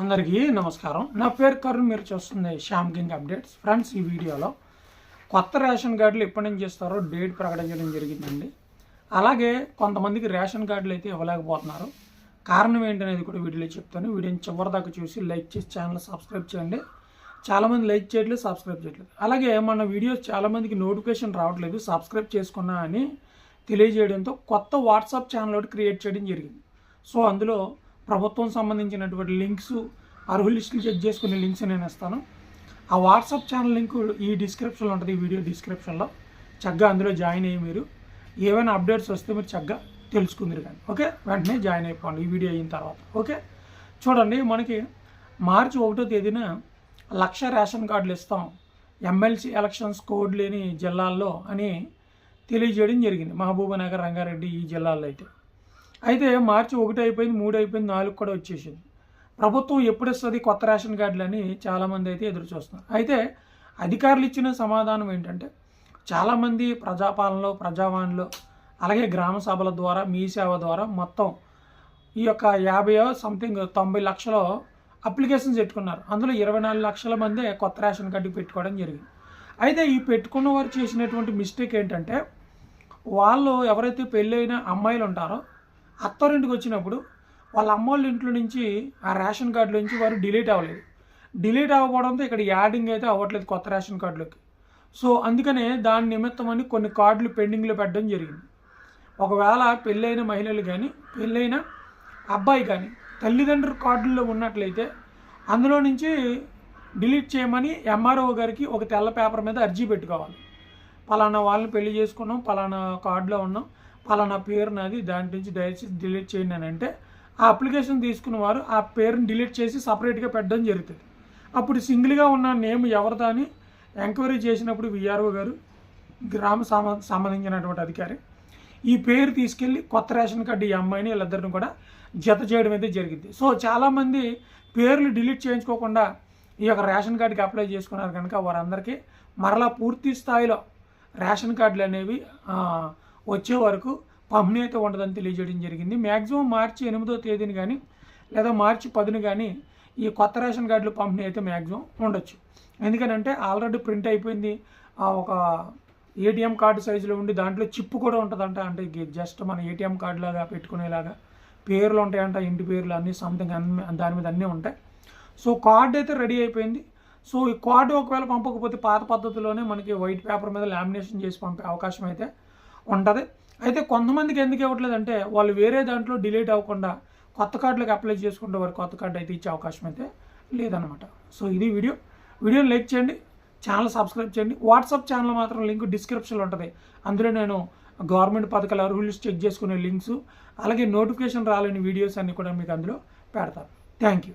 అందరికీ నమస్కారం. నా పేరు కరుణ్ మీరు చూస్తుంది శ్యామ్ కింగ్ అప్డేట్స్. ఫ్రెండ్స్ ఈ వీడియోలో కొత్త రేషన్ కార్డులు ఎప్పటి నుంచి ఇస్తారో డేట్ ప్రకటించడం జరిగిందండి. అలాగే కొంతమందికి రేషన్ కార్డులు అయితే ఇవ్వలేకపోతున్నారు. కారణం ఏంటనేది కూడా వీడియోలో చెప్తాను. వీడియోని చివరి దాకా చూసి లైక్ చేసి ఛానల్ సబ్స్క్రైబ్ చేయండి. చాలామంది లైక్ చేయట్లేదు సబ్స్క్రైబ్ చేయట్లేదు. అలాగే మన వీడియోస్ చాలామందికి నోటిఫికేషన్ రావట్లేదు సబ్స్క్రైబ్ చేసుకున్నా అని తెలియజేయడంతో కొత్త వాట్సాప్ ఛానల్ ఒకటి క్రియేట్ చేయడం జరిగింది. సో అందులో ప్రభుత్వం సంబంధించినటువంటి లింక్స్ అర్హుల లిస్టులు చెక్ చేసుకునే లింక్స్ నేను ఇస్తాను. ఆ వాట్సాప్ ఛానల్ లింక్ ఈ డిస్క్రిప్షన్లో ఉంటుంది ఈ వీడియో డిస్క్రిప్షన్లో. చక్కగా అందులో జాయిన్ అయ్యి మీరు ఏమైనా అప్డేట్స్ వస్తే మీరు చక్కగా తెలుసుకుందరు కానీ ఓకే? వెంటనే జాయిన్ అయిపోండి ఈ వీడియో అయిన తర్వాత ఓకే? చూడండి మనకి మార్చి ఒకటో తేదీన లక్ష రేషన్ కార్డులు ఇస్తాం. ఎమ్మెల్సీ ఎలక్షన్స్ కోడ్ లేని జిల్లాల్లో అని తెలియజేయడం జరిగింది. మహబూబానగర్ రంగారెడ్డి ఈ జిల్లాల్లో అయితే. అయితే మార్చి ఒకటి అయిపోయింది మూడు అయిపోయింది నాలుగు కూడా వచ్చేసింది. ప్రభుత్వం ఎప్పుడు ఇస్తుంది కొత్త రేషన్ కార్డులు అని చాలామంది అయితే ఎదురు చూస్తున్నారు. అయితే అధికారులు ఇచ్చిన సమాధానం ఏంటంటే చాలామంది ప్రజాపాలనలో ప్రజావాణిలో అలాగే గ్రామ సభల ద్వారా మీ సేవ ద్వారా మొత్తం ఈ యొక్క యాభై సంథింగ్ తొంభై లక్షల అప్లికేషన్స్ పెట్టుకున్నారు. అందులో ఇరవై నాలుగు లక్షల మంది కొత్త రేషన్ కార్డు పెట్టుకోవడం జరిగింది. అయితే ఈ పెట్టుకున్న వారు చేసినటువంటి మిస్టేక్ ఏంటంటే వాళ్ళు ఎవరైతే పెళ్ళైన అమ్మాయిలు ఉంటారో అత్తారింటికి వచ్చినప్పుడు వాళ్ళ అమ్మోళ్ళ ఇంట్లో నుంచి ఆ రేషన్ కార్డుల నుంచి వారు డిలీట్ అవ్వలేదు. డిలీట్ అవ్వకపోవడంతో ఇక్కడ యాడింగ్ అయితే అవ్వట్లేదు కొత్త రేషన్ కార్డులోకి. సో అందుకనే దాని నిమిత్తం అని కొన్ని కార్డులు పెండింగ్లో పెట్టడం జరిగింది. ఒకవేళ పెళ్ళైన మహిళలు కానీ పెళ్ళైన అబ్బాయి కానీ తల్లిదండ్రుల కార్డుల్లో ఉన్నట్లయితే అందులో నుంచి డిలీట్ చేయమని ఎంఆర్ఓ గారికి ఒక తెల్ల పేపర్ మీద అర్జీ పెట్టుకోవాలి. పలానా వాళ్ళని పెళ్ళి చేసుకున్నాం పలానా కార్డులో ఉన్నాం పలానా పేరు నాది దాని నుంచి దయచేసి డిలీట్ చేయండి అని అంటే ఆ అప్లికేషన్ తీసుకున్న వారు ఆ పేరుని డిలీట్ చేసి సపరేట్గా పెట్టడం జరుగుతుంది. అప్పుడు సింగిల్గా ఉన్న నేమ్ ఎవరిదా అని ఎంక్వైరీ చేసినప్పుడు విఆర్ఓ గారు గ్రామ సంబంధించినటువంటి అధికారి ఈ పేరు తీసుకెళ్ళి కొత్త రేషన్ కార్డు ఈ అమ్మాయిని వీళ్ళిద్దరిని కూడా జత చేయడం అయితే జరిగింది. సో చాలామంది పేర్లు డిలీట్ చేయించుకోకుండా ఈ యొక్క రేషన్ కార్డుకి అప్లై చేసుకున్నారు కనుక వారందరికీ మరలా పూర్తి స్థాయిలో రేషన్ కార్డులు అనేవి వచ్చే వరకు పంపిణీ అయితే ఉండదని తెలియజేయడం జరిగింది. మ్యాక్సిమం మార్చి ఎనిమిదో తేదీని కానీ లేదా మార్చి పదిని కానీ ఈ కొత్త రేషన్ కార్డులు పంపిణీ అయితే మ్యాక్సిమం ఉండొచ్చు. ఎందుకనంటే ఆల్రెడీ ప్రింట్ అయిపోయింది. ఆ ఒక ఏటీఎం కార్డు సైజులో ఉండి దాంట్లో చిప్ కూడా ఉంటుందంట అంటే జస్ట్ మన ఏటీఎం కార్డు లాగా పెట్టుకునేలాగా పేర్లు ఉంటాయంట ఇంటి పేర్లు అన్నీ సంథింగ్ అన్ని దాని మీద అన్నీ ఉంటాయి. సో కార్డు అయితే రెడీ అయిపోయింది. సో ఈ కార్డు ఒకవేళ పంపకపోతే పాత పద్ధతిలోనే మనకి వైట్ పేపర్ మీద లామినేషన్ చేసి పంపే అవకాశం అయితే ఉంటుంది. అయితే కొంతమందికి ఎందుకు ఇవ్వట్లేదంటే వాళ్ళు వేరే దాంట్లో డిలీట్ అవ్వకుండా కొత్త కార్డులకు అప్లై చేసుకుంటే వారు కొత్త కార్డు అయితే ఇచ్చే అవకాశం అయితే లేదనమాట సో ఇది వీడియో. వీడియోని లైక్ చేయండి ఛానల్ సబ్స్క్రైబ్ చేయండి. వాట్సాప్ ఛానల్ మాత్రం లింక్ డిస్క్రిప్షన్లో ఉంటుంది. అందులో నేను గవర్నమెంట్ పథకాల అర్హులు చెక్ చేసుకునే లింక్స్ అలాగే నోటిఫికేషన్ రాలేని వీడియోస్ అన్నీ కూడా మీకు అందులో పెడతాను థ్యాంక్ యూ.